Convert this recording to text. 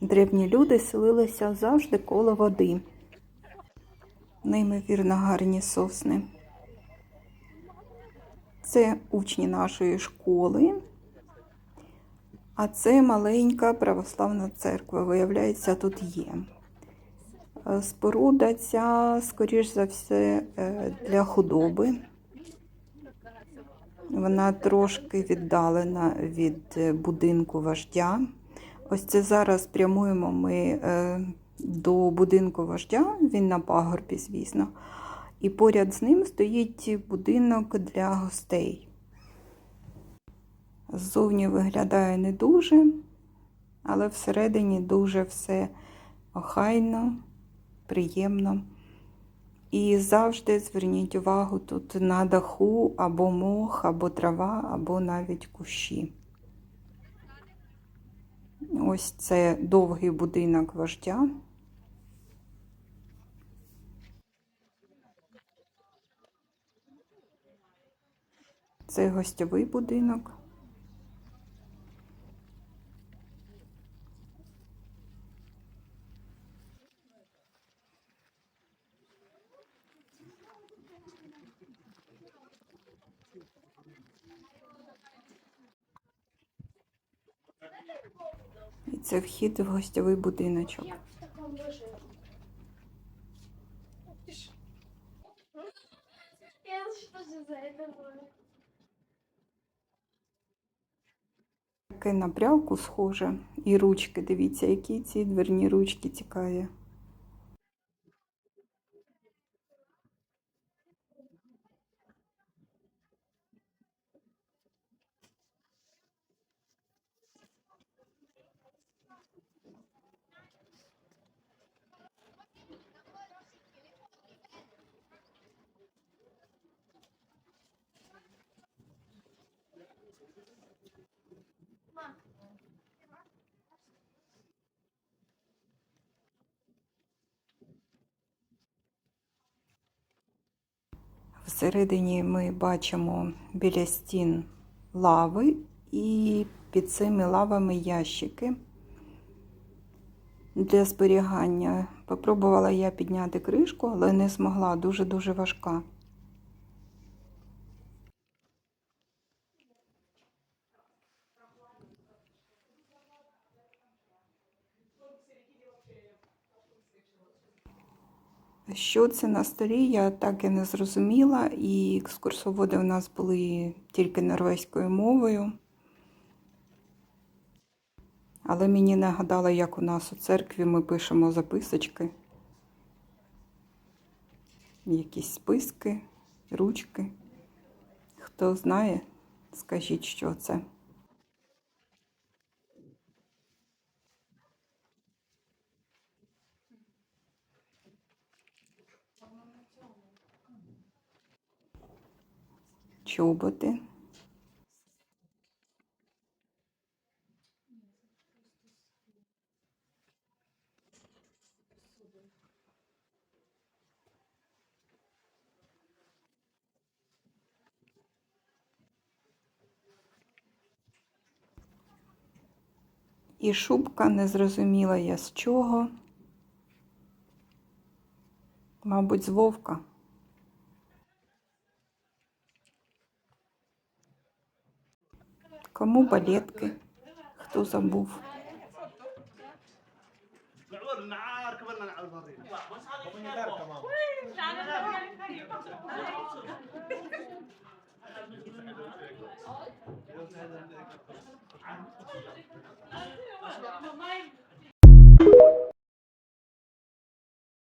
Древні люди селилися завжди коло води. Неймовірно гарні сосни. Це учні нашої школи. А це маленька православна церква, виявляється, тут є. Споруда ця, скоріш за все, е, для худоби. Вона трошки віддалена від е, будинку вождя. Ось це зараз прямуємо ми е, до будинку вождя, він на пагорбі, звісно. І поряд з ним стоїть будинок для гостей. Ззовні виглядає не дуже, але всередині дуже все охайно, приємно. І завжди зверніть увагу тут на даху або мох, або трава, або навіть кущі. Ось це довгий будинок вождя. Це гостьовий будинок. Це вхід в гостьовий будиночок. Таке на прялку схоже. І ручки, дивіться, які ці дверні ручки цікаві. Всередині ми бачимо біля стін лави і під цими лавами ящики для зберігання. Попробувала я підняти кришку, але не змогла, дуже-дуже важка. Що це на столі, я так і не зрозуміла, і екскурсоводи у нас були тільки норвезькою мовою. Але мені нагадало, як у нас у церкві ми пишемо записочки, якісь списки, ручки. Хто знає, скажіть, що це. Чоботи. І шубка не зрозуміла я з чого. Мабуть, з вовка. Кому балетки? Хто забув?